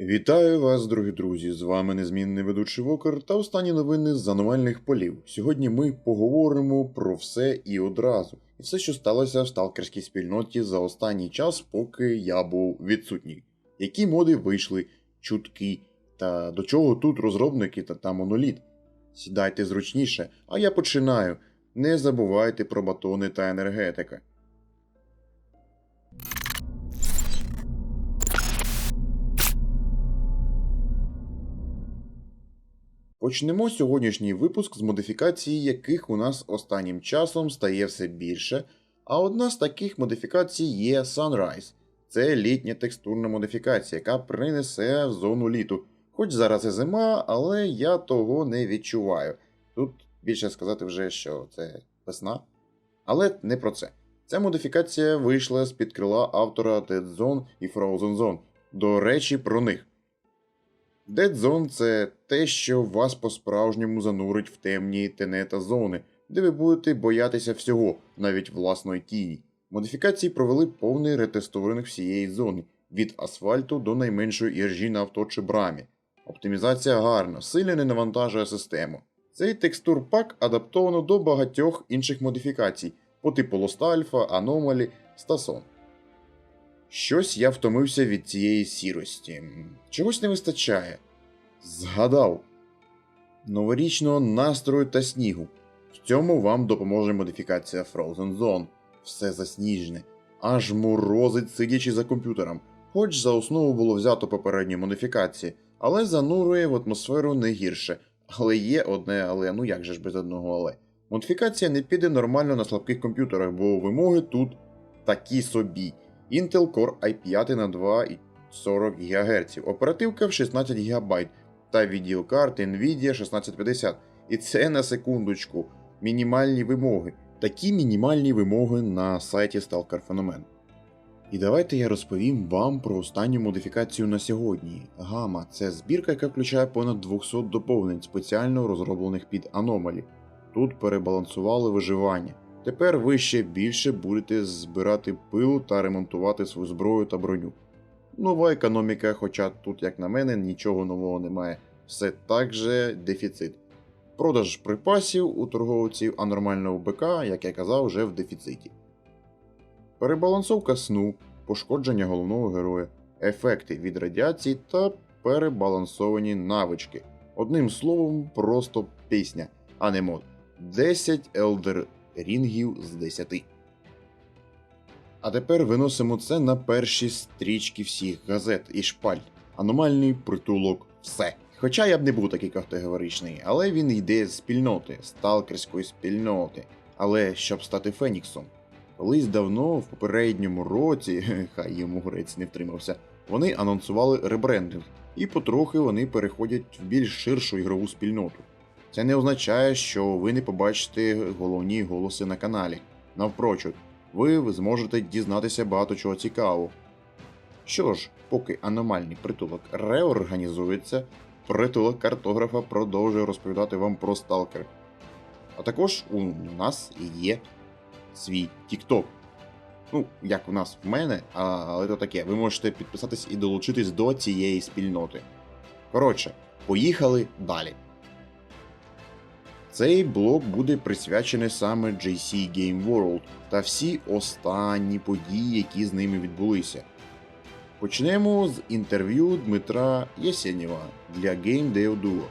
Вітаю вас, дорогі друзі! З вами незмінний ведучий Вокер та останні новини з аномальних полів. Сьогодні ми поговоримо про все і одразу, і все, що сталося в сталкерській спільноті за останній час, поки я був відсутній. Які моди вийшли, чутки, та до чого тут розробники та, та моноліт. Сідайте зручніше, а я починаю. Не забувайте про батони та енергетика. Почнемо сьогоднішній випуск з модифікацій, яких у нас останнім часом стає все більше. А одна з таких модифікацій є Sunrise. Це літня текстурна модифікація, яка принесе в зону літу. Хоч зараз і зима, але я того не відчуваю. Тут більше сказати вже, що це весна. Але не про це. Ця модифікація вийшла з-під крила автора Dead Zone і Frozen Zone. До речі, про них. Dead Zone – це те, що вас по-справжньому занурить в темні тенета зони, де ви будете боятися всього, навіть власної тіні. Модифікації провели повний ретестування всієї зони, від асфальту до найменшої іржі на авто чи брамі. Оптимізація гарна, сильно не навантажує систему. Цей текстур пак адаптовано до багатьох інших модифікацій по типу Lost Alpha, Anomaly, Stason. Щось я втомився від цієї сірості. Чогось не вистачає. Згадав. Новорічного настрою та снігу. В цьому вам допоможе модифікація Frozen Zone. Все засніжне, аж морозить сидячи за комп'ютером. Хоч за основу було взято попередні модифікації, але занурює в атмосферу не гірше. Але є одне але, ну як же ж без одного але. Модифікація не піде нормально на слабких комп'ютерах, бо вимоги тут такі собі. Intel Core i5 на 2,40 ГГц, оперативка в 16 ГБ та відеокарти Nvidia 1650. І це на секундочку. Мінімальні вимоги. Такі мінімальні вимоги на сайті Stalker Phenomen. І давайте я розповім вам про останню модифікацію на сьогодні. Гама це збірка, яка включає понад 200 доповнень, спеціально розроблених під Anomaly. Тут перебалансували виживання. Тепер ви ще більше будете збирати пил та ремонтувати свою зброю та броню. Нова економіка, хоча тут, як на мене, нічого нового немає. Все так же дефіцит. Продаж припасів у торговців, а нормального БК, як я казав, вже в дефіциті. Перебалансовка сну, пошкодження головного героя, ефекти від радіації та перебалансовані навички. Одним словом, просто пісня, а не мод. 10 Elder рінгів з 10. А тепер виносимо це на перші стрічки всіх газет і шпаль. Аномальний притулок все. Хоча я б не був такий категоричний, але він йде з спільноти, сталкерської спільноти. Але щоб стати Феніксом. Колись давно, в попередньому році, хай йому грець не втримався, вони анонсували ребрендинг, і потрохи вони переходять в більш ширшу ігрову спільноту. Це не означає, що ви не побачите головні голоси на каналі. Навпрочуд, ви зможете дізнатися багато чого цікавого. Що ж, поки аномальний притулок реорганізується, притулок картографа продовжує розповідати вам про сталкер. А також у нас є свій TikTok. Ну, як у нас в мене, але то таке, ви можете підписатись і долучитись до цієї спільноти. Коротше, поїхали далі. Цей блок буде присвячений саме JC Game World та всі останні події, які з ними відбулися. Почнемо з інтерв'ю Дмитра Єсенєва для Game Dev Duo.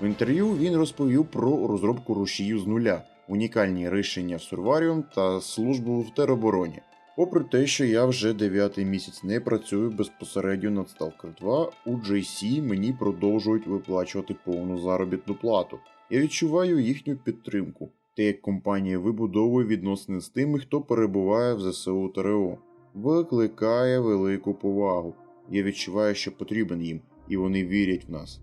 В інтерв'ю він розповів про розробку рушію з нуля, унікальні рішення в Сурваріум та службу в теробороні. Попри те, що я вже 9 місяць не працюю безпосередньо над Stalker 2, у JC мені продовжують виплачувати повну заробітну плату. Я відчуваю їхню підтримку, те як компанія вибудовує відносини з тими, хто перебуває в ЗСУ ТРО, викликає велику повагу. Я відчуваю, що потрібен їм, і вони вірять в нас.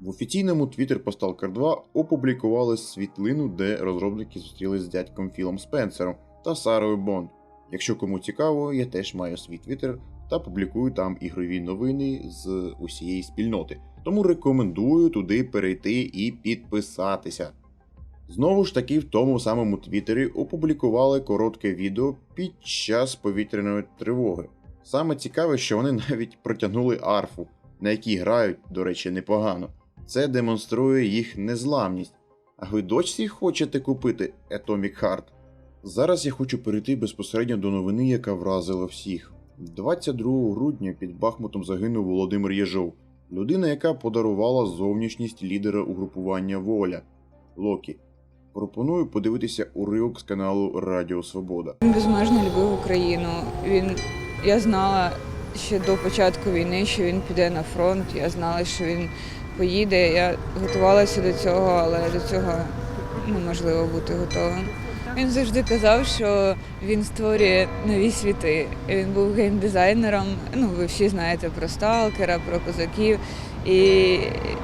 В офіційному твіттер по 2 опублікували світлину, де розробники зустрілись з дядьком Філом Спенсером та Сарою Бонд. Якщо кому цікаво, я теж маю свій твіттер та публікую там ігрові новини з усієї спільноти. Тому рекомендую туди перейти і підписатися. Знову ж таки, в тому самому Твіттері опублікували коротке відео під час повітряної тривоги. Саме цікаве, що вони навіть протягнули арфу. на якій грають, до речі, непогано. Це демонструє їх незламність. А ви дочці хочете купити Atomic Heart? Зараз я хочу перейти безпосередньо до новини, яка вразила всіх. 22 грудня під Бахмутом загинув Володимир Єжов, людина, яка подарувала зовнішність лідера угрупування Воля Локі. Пропоную подивитися уривок з каналу Радіо Свобода. Він безмежно любив Україну. Він я знала ще до початку війни, що він піде на фронт. Я знала, що він поїде. Я готувалася до цього, але до цього неможливо бути готовим. Він завжди казав, що він створює нові світи. Він був геймдизайнером. Ну, ви всі знаєте про сталкера, про козаків. І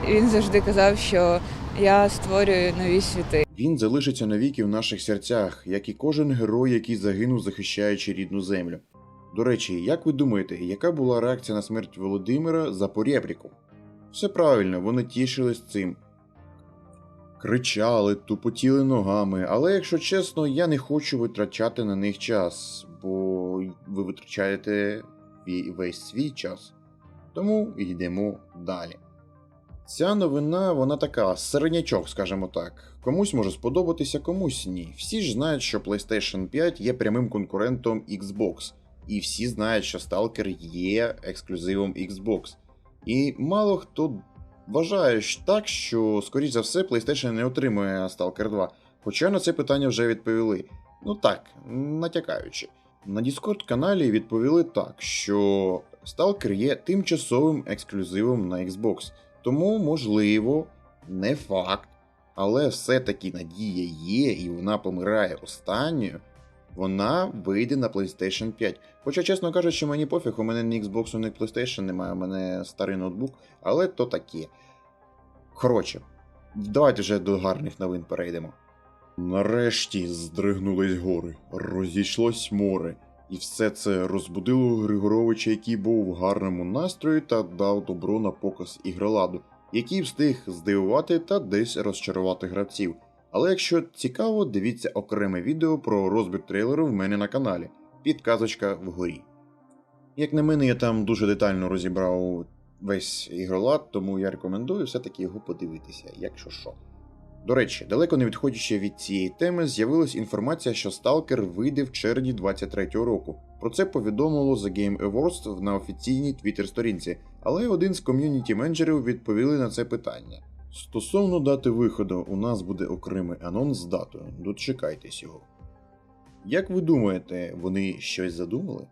він завжди казав, що я створюю нові світи. Він залишиться навіки в наших серцях, як і кожен герой, який загинув, захищаючи рідну землю. До речі, як ви думаєте, яка була реакція на смерть Володимира за порєбріку? Все правильно, вони тішились цим. Кричали, тупотіли ногами, але якщо чесно, я не хочу витрачати на них час, бо ви витрачаєте весь свій час. Тому йдемо далі. Ця новина, вона така, середнячок, скажімо так. Комусь може сподобатися, комусь ні. Всі ж знають, що PlayStation 5 є прямим конкурентом Xbox, і всі знають, що Stalker є ексклюзивом Xbox. І мало хто вважає ж так, що, скоріш за все, PlayStation не отримує Stalker 2. Хоча на це питання вже відповіли. Ну так, натякаючи. На Discord каналі відповіли так, що Stalker є тимчасовим ексклюзивом на Xbox. Тому, можливо, не факт, але все-таки надія є, і вона помирає останньою. Вона вийде на PlayStation 5. Хоча, чесно кажучи, мені пофіг, у мене ні Xbox, ні PlayStation немає, у мене старий ноутбук, але то таке. Коротше, давайте вже до гарних новин перейдемо. Нарешті здригнулись гори, розійшлось море, і все це розбудило Григоровича, який був в гарному настрої та дав добро на показ ігроладу, який встиг здивувати та десь розчарувати гравців. Але якщо цікаво, дивіться окреме відео про розбір трейлеру в мене на каналі. Підказочка вгорі. Як на мене, я там дуже детально розібрав весь ігролад, тому я рекомендую все-таки його подивитися, якщо що. До речі, далеко не відходячи від цієї теми, з'явилась інформація, що Stalker вийде в червні 23-го року. Про це повідомило The Game Awards на офіційній твіттер-сторінці, але один з ком'юніті менеджерів відповіли на це питання. Стосовно дати виходу, у нас буде окремий анонс з датою, дочекайтесь його. Як ви думаєте, вони щось задумали?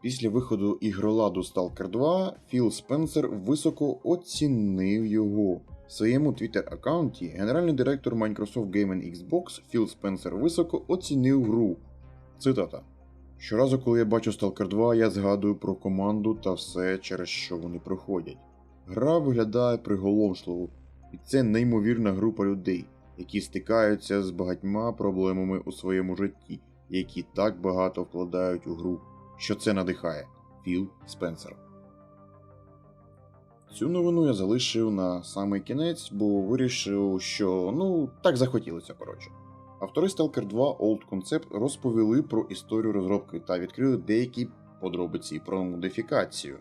Після виходу ігроладу Stalker 2 Філ Спенсер високо оцінив його. В своєму твіттер-аккаунті генеральний директор Microsoft Game Xbox Філ Спенсер високо оцінив гру. Цитата. Щоразу, коли я бачу Stalker 2, я згадую про команду та все, через що вони проходять. Гра виглядає приголомшливо, і це неймовірна група людей, які стикаються з багатьма проблемами у своєму житті, які так багато вкладають у гру, що це надихає. Філ Спенсер. Цю новину я залишив на самий кінець, бо вирішив, що ну так захотілося коротше. Автори Stalker 2 Old Concept розповіли про історію розробки та відкрили деякі подробиці про модифікацію.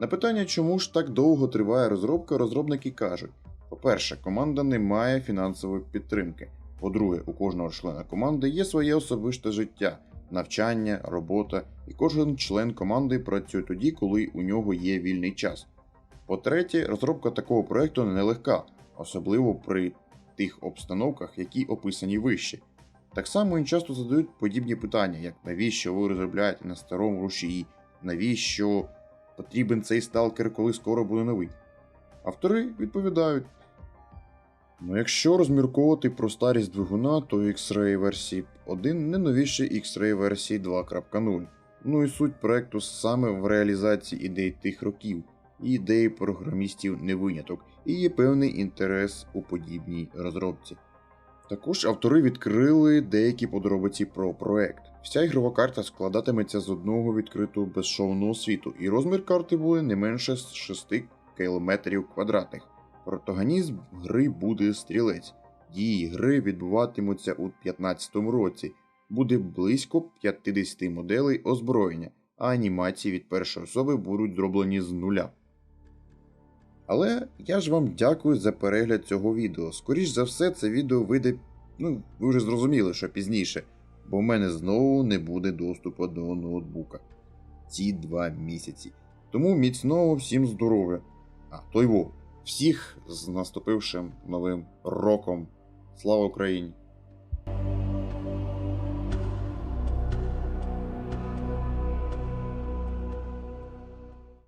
На питання, чому ж так довго триває розробка, розробники кажуть: по-перше, команда не має фінансової підтримки. По-друге, у кожного члена команди є своє особисте життя, навчання, робота, і кожен член команди працює тоді, коли у нього є вільний час. По-третє, розробка такого проекту нелегка, особливо при тих обстановках, які описані вище. Так само їм часто задають подібні питання, як навіщо ви розробляєте на старому рушії, навіщо потрібен цей сталкер, коли скоро буде новий. Автори відповідають. Ну, якщо розмірковувати про старість двигуна, то X-Ray версії 1 не новіше X-Ray версії 2.0. Ну і суть проекту саме в реалізації ідей тих років, і ідеї програмістів не виняток, і є певний інтерес у подібній розробці. Також автори відкрили деякі подробиці про проект. Вся ігрова карта складатиметься з одного відкритого безшовного світу, і розмір карти буде не менше 6 км квадратних. Протагонізм гри буде стрілець. Дії гри відбуватимуться у 2015 році. Буде близько 50 моделей озброєння, а анімації від першої особи будуть зроблені з нуля. Але я ж вам дякую за перегляд цього відео. Скоріш за все, це відео вийде, ну, ви вже зрозуміли, що пізніше, бо в мене знову не буде доступу до ноутбука. Ці два місяці. Тому міцного всім здоров'я. А, той во, всіх з наступившим новим роком. Слава Україні!